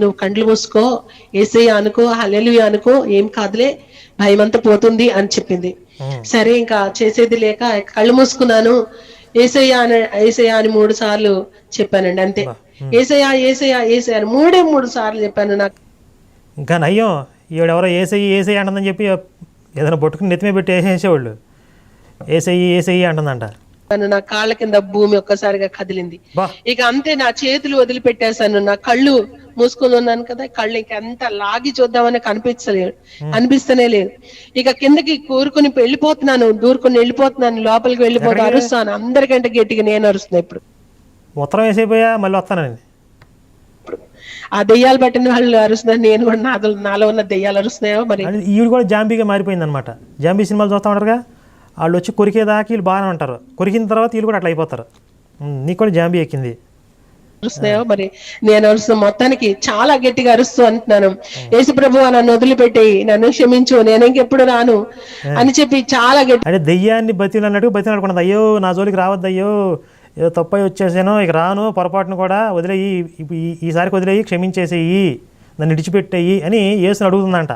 నువ్వు కండ్లు మూసుకో ఏసయ్య అనుకో హల్లెలూయా అనుకో ఏం కాదులే భయం అంతా పోతుంది అని చెప్పింది. సరే ఇంకా చేసేది లేక కళ్ళు మూసుకున్నాను. ఏసయ్య అని ఏసయ్య అని మూడు సార్లు చెప్పానండి అంతే. ఏసయ్య ఏసయ్య ఏసయ్య అని మూడే మూడు సార్లు చెప్పాను నాకు. ఇంకా నయ్యం ఈవిడెవరో ఏసయ్యి ఏసయ్యి అంటుందని చెప్పి ఏదైనా పట్టుకుని నెత్తిమే పెట్టి వేసేసేవాళ్ళు. ఏసయ్యి ఏసయ్యి అంటుందంట. నా కాళ్ళ కింద భూమి ఒక్కసారిగా కదిలింది. ఇక అంతే నా చేతులు వదిలిపెట్టేశాను నా కళ్ళు మూసుకొని ఉన్నాను కదా కళ్ళు ఇంక ఎంత లాగి చూద్దామని కనిపించలేదు. అనిపిస్తనే లేదు. ఇక కిందకి కూరుకుని వెళ్ళిపోతున్నాను దూరుకుని వెళ్ళిపోతున్నాను లోపలికి వెళ్ళిపోతా అరుస్తాను. అందరికంటే గట్టిగా నేను అరుస్తున్నా ఇప్పుడు. ఉత్తరం వేసేపోయా మళ్ళీ వస్తానండి ఆ దెయ్యాలు పట్టిన వాళ్ళు అరుస్తున్నారు నేను కూడా నాలో నాలో ఉన్న దెయ్యాలు అరుస్తున్నాయో మరి. ఈవిడ కూడా జాంబీగా మారిపోయింది అనమాట జాంబీ సినిమాలు చూస్తూ ఉంటారుగా వాళ్ళు వచ్చి కొరికేదాకా వీళ్ళు బాగానే ఉంటారు. కొరికిన తర్వాత వీళ్ళు కూడా అట్లా అయిపోతారు. నీకు కూడా జాంబీ ఎక్కింది. అరుస్తున్నాయో మరి నేను అరుస్తున్న మొత్తానికి చాలా గట్టిగా అరుస్తూ అంటున్నాను. యేసు ప్రభు నన్ను వదిలిపెట్టేయి నన్ను క్షమించు నేను ఇంకెప్పుడు రాను అని చెప్పి చాలా గట్టి అంటే దెయ్యాన్ని బతిలు అన్నట్టు బతిలు అనుకున్నది అయ్యో నా జోలికి రావద్దు అయ్యో ఏదో తప్పై వచ్చేసాను ఇక రాను పొరపాటును కూడా వదిలేయి ఈసారికి వదిలేయి క్షమించేసేయి నన్ను విడిచిపెట్టేయి అని యేసుని అడుగుతుందంట.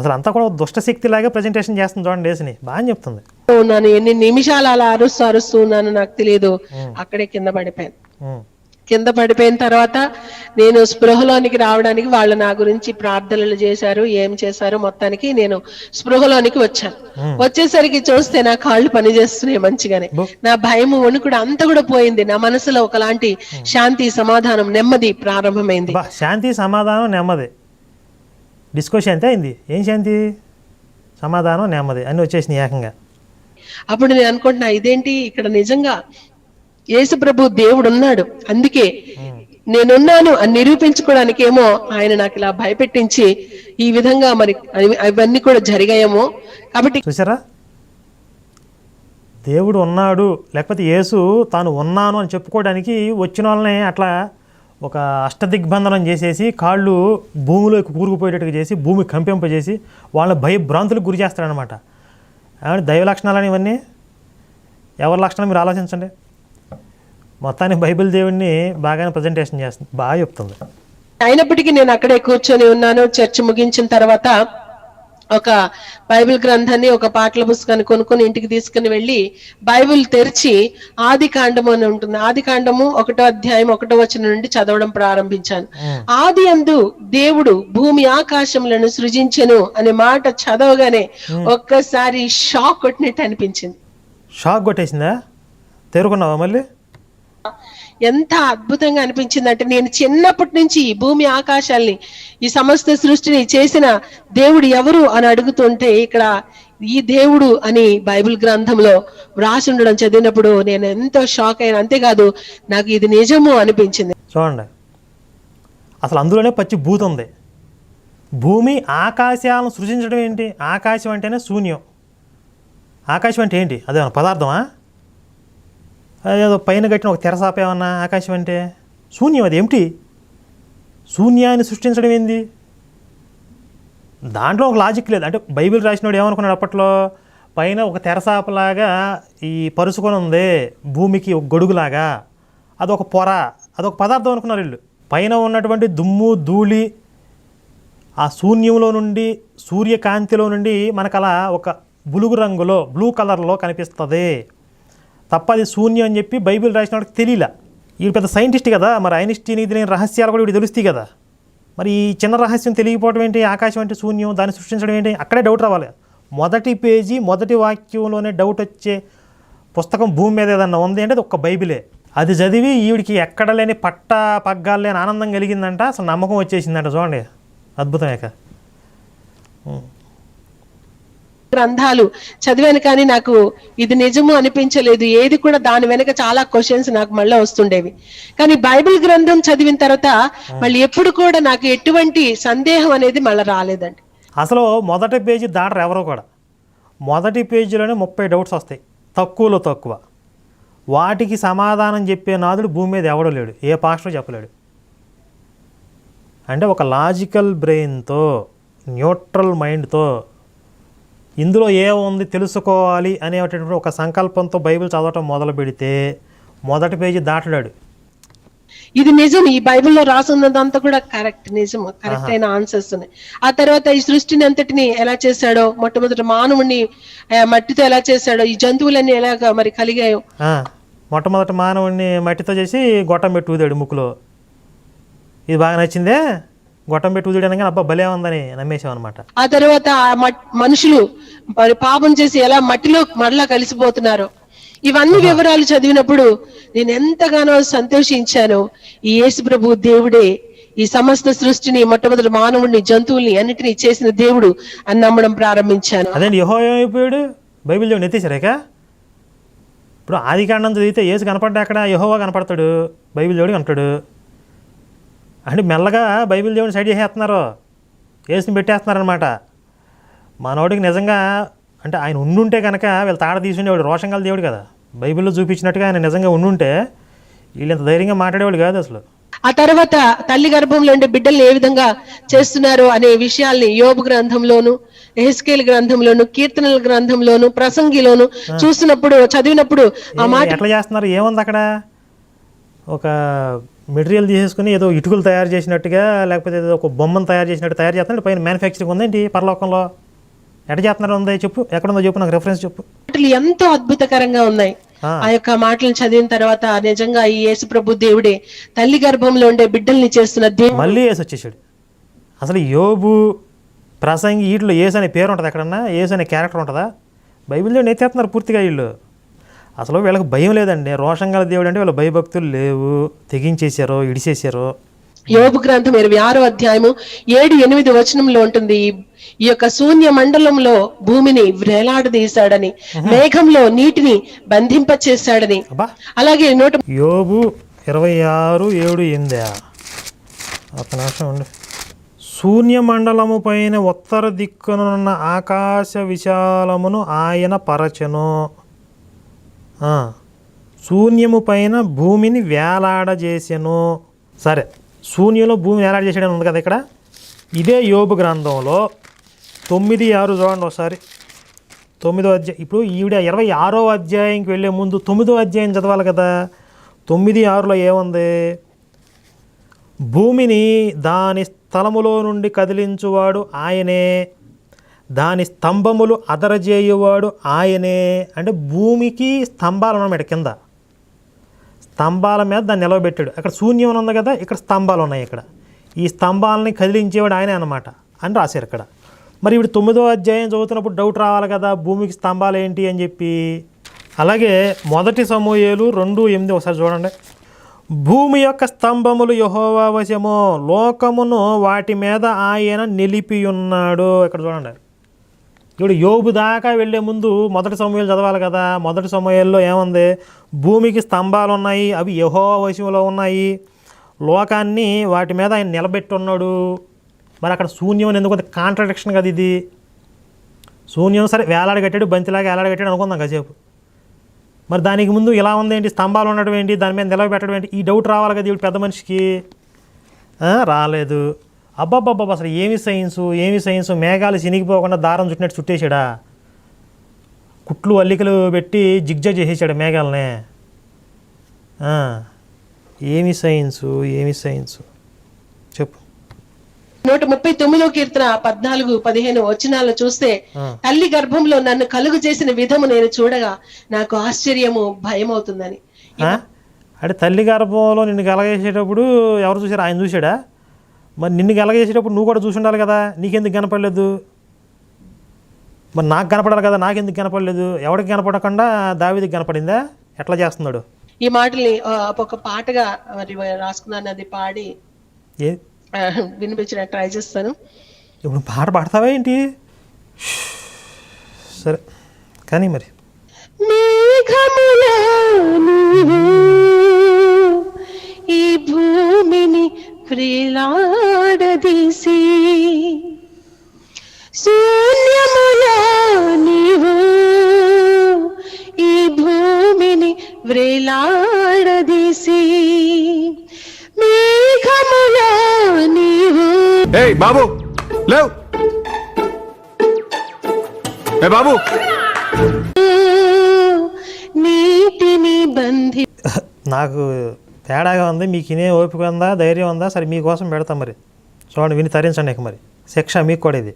అసలు అంతా కూడా దుష్ట శక్తిలాగా ప్రజెంటేషన్ చేస్తుంది చూడండి యేసుని. బాగా చెప్తుంది. ఉన్నాను ఎన్ని నిమిషాలు అలా అరుస్తూ అరుస్తూ ఉన్నాను నాకు తెలియదు అక్కడే కింద పడిపోయాను. కింద పడిపోయిన తర్వాత నేను స్పృహలోనికి రావడానికి వాళ్ళు నా గురించి ప్రార్థనలు చేశారు ఏం చేశారు మొత్తానికి నేను స్పృహలోనికి వచ్చాను. వచ్చేసరికి చూస్తే నా కాళ్ళు పనిచేస్తున్నాయి మంచిగానే. నా భయము వణుకుడు అంతా కూడా పోయింది. నా మనసులో ఒకలాంటి శాంతి సమాధానం నెమ్మది ప్రారంభమైంది. శాంతి సమాధానం నెమ్మది. డిస్కో శాంతి అయింది? ఏం శాంతి? సమాధానం నెమ్మది అన్నీ వచ్చేసినాయి ఏకంగా. అప్పుడు నేను అనుకుంటున్నా ఇదేంటి? ఇక్కడ నిజంగా యేసు ప్రభు దేవుడు ఉన్నాడు అందుకే నేనున్నాను అని నిరూపించుకోవడానికి ఏమో ఆయన నాకు ఇలా భయపెట్టించి ఈ విధంగా మరి అవి- అవన్నీ కూడా జరిగాయేమో. కాబట్టి చూసారా దేవుడు ఉన్నాడు. లేకపోతే యేసు తాను ఉన్నాను అని చెప్పుకోవడానికి వచ్చిన వాళ్ళని అట్లా ఒక అష్టదిగ్బంధనం చేసేసి కాళ్ళు భూమిలోకి కూరుకుపోయేటట్టుగా చేసి భూమి కంపింపజేసి వాళ్ళ భయభ్రాంతులకు గురి చేస్తాడనమాట దైవ లక్షణాలని ఇవన్నీ ఎవరి లక్షణాలు మీరు ఆలోచించండి. మొత్తానికి బైబిల్ దేవుడిని బాగానే ప్రజెంటేషన్ చేస్తుంది బాగా చెప్తుంది. అయినప్పటికీ నేను అక్కడే కూర్చొని ఉన్నాను. చర్చ ముగించిన తర్వాత ఒక బైబిల్ గ్రంథాన్ని ఒక పాటల పుస్తకాన్ని కొనుక్కొని ఇంటికి తీసుకుని వెళ్ళి బైబిల్ తెరిచి ఆది కాండము అని ఉంటుంది. ఆది కాండము ఒకటో అధ్యాయం ఒకటో వచనం నుండి చదవడం ప్రారంభించాను. ఆది అందు దేవుడు భూమి ఆకాశములను సృజించెను అనే మాట చదవగానే ఒక్కసారి షాక్ కొట్టినట్టు అనిపించింది. షాక్ కొట్టేసిందా? తేరుకున్నావా మళ్ళీ? ఎంత అద్భుతంగా అనిపించింది అంటే నేను చిన్నప్పటి నుంచి ఈ భూమి ఆకాశాల్ని ఈ సమస్త సృష్టిని చేసిన దేవుడు ఎవరు అని అడుగుతుంటే ఇక్కడ ఈ దేవుడు అని బైబిల్ గ్రంథంలో వ్రాసి ఉండడం చదివినప్పుడు నేను ఎంతో షాక్ అయిన అంతేకాదు నాకు ఇది నిజము అనిపించింది. చూడండి. అసలు అందులోనే పచ్చి భూతం ఉంది. భూమి ఆకాశాలను సృజించడం ఏంటి? ఆకాశం అంటేనే శూన్యం. ఆకాశం అంటే ఏంటి? అదే పదార్థమా? ఏదో పైన కట్టిన ఒక తెరసాపేమన్నా ఆకాశం అంటే? శూన్యం అది ఏమిటి? శూన్యాన్ని సృష్టించడం ఏంది? దాంట్లో ఒక లాజిక్ లేదు. అంటే బైబిల్ రాసినోడు ఏమనుకున్నాడు అప్పట్లో? పైన ఒక తెరసాపలాగా ఈ పరుసుకొని ఉంది భూమికి ఒక గొడుగులాగా. అదొక పొర అదొక పదార్థం అనుకున్నారు వీళ్ళు. పైన ఉన్నటువంటి దుమ్ము ధూళి ఆ శూన్యంలో నుండి సూర్యకాంతిలో నుండి మనకు అలా ఒక బులుగు రంగులో బ్లూ కలర్లో కనిపిస్తుంది. తప్ప అది శూన్యం అని చెప్పి బైబిల్ రాసిన వాడికి తెలియలే. వీడు పెద్ద సైంటిస్ట్ కదా మరి ఐన్స్టీన్ ఇది లేని రహస్యాలు కూడా వీడు తెలుస్తాయి కదా. మరి ఈ చిన్న రహస్యం తెలియకపోవడం ఏంటి ఆకాశం అంటే శూన్యం దాన్ని సృష్టించడం ఏంటి అక్కడే డౌట్ రావాలి. మొదటి పేజీ మొదటి వాక్యంలోనే డౌట్ వచ్చే పుస్తకం భూమి మీద ఏదన్నా ఉంది అంటే అది ఒక్క బైబిలే. అది చదివి ఈవిడికి ఎక్కడ లేని పట్ట పగ్గాలు లేని ఆనందం కలిగిందంట అసలు నమ్మకం వచ్చేసిందంట చూడండి. అద్భుతమేక గ్రంథాలు చదివాను కానీ నాకు ఇది నిజము అనిపించలేదు. ఏది కూడా దాని వెనక చాలా క్వశ్చన్స్ నాకు మళ్ళీ వస్తుండేవి. కానీ బైబిల్ గ్రంథం చదివిన తర్వాత మళ్ళీ ఎప్పుడు కూడా నాకు ఎటువంటి సందేహం అనేది మళ్ళీ రాలేదండి. అసలు మొదటి పేజీ దాటరు ఎవరో కూడా. మొదటి పేజీలోనే ముప్పై డౌట్స్ వస్తాయి. తక్కువలో తక్కువ. వాటికి సమాధానం చెప్పే నాదుడు భూమి మీద ఎవడో లేడు. ఏ పాస్టర్ చెప్పలేడు. అంటే ఒక లాజికల్ బ్రెయిన్తో న్యూట్రల్ మైండ్తో ఇందులో ఏముంది తెలుసుకోవాలి అనేటటువంటి ఒక సంకల్పంతో బైబిల్ చదవటం మొదలు పెడితే మొదటి పేజీ దాటడాడు ఇది నిజం. ఈ బైబిల్లో రాసున్నదంతా కూడా కరెక్ట్ నిజం. కరెక్ట్ అయిన ఆన్సర్స్ ఉన్నాయి. ఆ తర్వాత ఈ సృష్టిని అంతటిని ఎలా చేశాడో మొట్టమొదటి మానవుణ్ణి ఆ, మట్టితో ఎలా చేశాడో ఈ జంతువులన్నీ ఎలాగా మరి కలిగాయో. మొట్టమొదటి మానవుడిని మట్టితో చేసి గొట్టం పెట్టి ఊదాడు ముక్కులో. ఇది బాగా నచ్చిందే? గొట్టం పెట్టి అనగానే అబ్బా భలే ఉందని నమ్మేశాం అనమాట ఆ తర్వాత మనుషులు మరి పాపం చేసి ఎలా మట్టిలో మరలా కలిసిపోతున్నారు. ఇవన్నీ వివరాలు చదివినప్పుడు నేను ఎంతగానో సంతోషించాను. ఈ యేసు ప్రభు దేవుడే ఈ సమస్త సృష్టిని మొట్టమొదటి మానవుడిని జంతువుల్ని అన్నిటినీ చేసిన దేవుడు అని నమ్మడం ప్రారంభించాను. అదేంటి యహో ఏమైపోయాడు బైబిల్ దేవుడు ఎత్తేసారేక ఇప్పుడు ఆది కాండం చదివితే ఏసు కనపడ్డా అక్కడ యహోవా కనపడతాడు. బైబిల్ దేవుడు కనపడాడు అంటే మెల్లగా బైబిల్ దేవుడిని సైడ్ చేసేస్తున్నారు. ఏసుని పెట్టేస్తున్నారనమాట మనోడికి నిజంగా అంటే ఆయన ఉండుంటే కనుక వీళ్ళు తాడ తీసుండేవాడు రోషంగల దేవుడు కదా. బైబిల్లో చూపించినట్టుగా ఆయన నిజంగా ఉండుంటే వీళ్ళు ఇంత ధైర్యంగా మాట్లాడేవాడు కాదు అసలు. ఆ తర్వాత తల్లి గర్భంలో ఉండే బిడ్డల్ని ఏ విధంగా చేస్తున్నారు అనే విషయాల్ని యోబు గ్రంథంలోను ఎహెస్కేల్ గ్రంథంలోను కీర్తనల గ్రంథంలోను ప్రసంగిలోను చూసినప్పుడు చదివినప్పుడు ఆ మాట ఎట్లా చేస్తున్నారు? ఏముంది అక్కడ? ఒక మెటీరియల్ తీసేసుకుని ఏదో ఇటుకలు తయారు చేసినట్టుగా లేకపోతే ఏదో ఒక బొమ్మను తయారు చేసినట్టు తయారు చేస్తున్నారు పైన మ్యానుఫ్యాక్చరింగ్ ఉందేంటి పరలోకంలో. ఎట్లా చేస్తున్నారు ఉంది చెప్పు? ఎక్కడ ఉందో చెప్పు నాకు రెఫరెన్స్ చెప్పు. మాటలు ఎంతో అద్భుతకరంగా ఉన్నాయి. ఆ. యొక్క మాటలను చదివిన తర్వాత నిజంగా ఈ యేసు ప్రభు దేవుడే తల్లి గర్భంలో ఉండే బిడ్డల్ని చేస్తున్న దేవుడు. మళ్ళీ ఏసు వచ్చేసాడు. అసలు యోబు ప్రసంగి వీటిలో ఏసు అనే పేరు ఉంటుంది ఎక్కడన్నా? ఏసు అనే క్యారెక్టర్ ఉంటుందా? బైబిల్లో నెత్తేస్తున్నారు పూర్తిగా వీళ్ళు. అసలు వీళ్ళకి భయం లేదండి. రోషంగల దేవుడు అంటే వీళ్ళ భయభక్తులు లేవు. తెగించేశారు ఇడిచేశారు యోబు గ్రంథం ఇరవై ఆరో అధ్యాయము ఏడు ఎనిమిది వచనంలో ఉంటుంది. ఈ- యొక్క శూన్య మండలంలో భూమిని వేలాడదీశాడని మేఘంలో నీటిని బంధింప చేశాడని. అలాగే నూట యోబు ఇరవై ఆరు ఏడు ఎనిమిది. నిమిషం ఉండి. శూన్యమండలము పైన ఉత్తర దిక్కునున్న ఆకాశ విశాలమును ఆయన పరచెను. శూన్యము పైన భూమిని వేలాడజేసెను. సరే శూన్యంలో భూమి వేలాడజేసాడని ఉంది కదా ఇక్కడ? ఇదే యోబు గ్రంథంలో తొమ్మిది ఆరు చూడండి ఒకసారి. తొమ్మిదో అధ్యాయం ఇప్పుడు ఈవిడ ఇరవై ఆరో అధ్యాయంకి వెళ్ళే ముందు తొమ్మిదో అధ్యాయం చదవాలి కదా? తొమ్మిది ఆరులో ఏముంది? భూమిని దాని స్థలములో నుండి కదిలించువాడు ఆయనే. దాని స్తంభములు అదరజేయువాడు ఆయనే అంటే భూమికి స్తంభాలు ఉన్నాయి కింద. స్తంభాల మీద దాన్ని నిలవబెట్టాడు. అక్కడ శూన్యం ఉంది కదా ఇక్కడ స్తంభాలు ఉన్నాయి ఇక్కడ. ఈ స్తంభాలని కదిలించేవాడు ఆయనే అనమాట అని రాశారు ఇక్కడ. మరి ఇప్పుడు తొమ్మిదో అధ్యాయం చదువుతున్నప్పుడు డౌట్ రావాలి కదా భూమికి స్తంభాలు ఏంటి అని చెప్పి? అలాగే మొదటి సమూహేలు రెండు ఎనిమిది ఒకసారి చూడండి. భూమి యొక్క స్తంభములు యహోవా లోకమును వాటి మీద ఆయన నిలిపి ఉన్నాడు ఇక్కడ చూడండి. ఇప్పుడు యోబు దాకా వెళ్ళే ముందు మొదటి సమయాలు చదవాలి కదా మొదటి సమయాల్లో ఏముంది? భూమికి స్తంభాలు ఉన్నాయి అవి యహో వశంలో ఉన్నాయి. లోకాన్ని వాటి మీద ఆయన నిలబెట్టి ఉన్నాడు మరి అక్కడ శూన్యం అని ఎందుకు కాంట్రడిక్షన్ కదా ఇది. శూన్యం సరే వేలాడగట్టాడు బంతిలాగా వేలాడగట్టాడు అనుకుందాం కాసేపు. మరి దానికి ముందు ఇలా ఉంది ఏంటి? స్తంభాలు ఉండడం ఏంటి? దాని మీద నిలబెట్టడం ఏంటి? ఈ డౌట్ రావాలి కదా ఇప్పుడు పెద్ద మనిషికి. రాలేదు. అబ్బాబ్బాబ్బా అసలు ఏమి సైన్సు ఏమి సైన్సు? మేఘాలు చినిగిపోకుండా దారం చుట్టినట్టు చుట్టేశాడా? కుట్లు అల్లికలు పెట్టి జిగ్జా చేసేసాడు మేఘాలనే. ఏమి సైన్సు ఏమి సైన్సు? చెప్పు. నూట ముప్పై తొమ్మిదో కీర్తన పద్నాలుగు పదిహేను వచనాలు చూస్తే. తల్లి గర్భంలో నన్ను కలుగు చేసిన విధము నేను చూడగా నాకు ఆశ్చర్యము భయమవుతుందని. ఆ? అంటే తల్లి గర్భంలో నిన్ను గలగేసేటప్పుడు ఎవరు చూసారు ఆయన చూశాడా? మరి నిన్ను గలగేసేటప్పుడు నువ్వు కూడా చూసి ఉండాలి కదా? నీకెందుకు కనపడలేదు? మరి నాకు కనపడాలి కదా? నాకెందుకు కనపడలేదు? ఎవరికి కనపడకుండా దావిదికి కనపడిందా? ఎట్లా చేస్తున్నాడు? ఈ మాటల్ని ఒక పాటగా మరి రాసుకున్నాను అది పాడి వినిపించడానికి ట్రై చేస్తాను. ఇప్పుడు పాట పాడతావా ఏంటి? సరే. కానీ మరి. మేఘములో ప్రిలాడదీసి శూన్యములో నీవు ఈ భూమిని వ్రేలాడదీసి మేఘములో నీవు ఏయ్ బాబు లేవ్. ఏ బాబు. నీటిని బంధి నాకు తేడాగా ఉంది మీకు ఇనే ఓపిక ఉందా ధైర్యం ఉందా? సరే మీకోసం పెడతాం మరి. చూడండి విని తరించండి ఇక మరి. శిక్ష మీకు కూడా ఇది.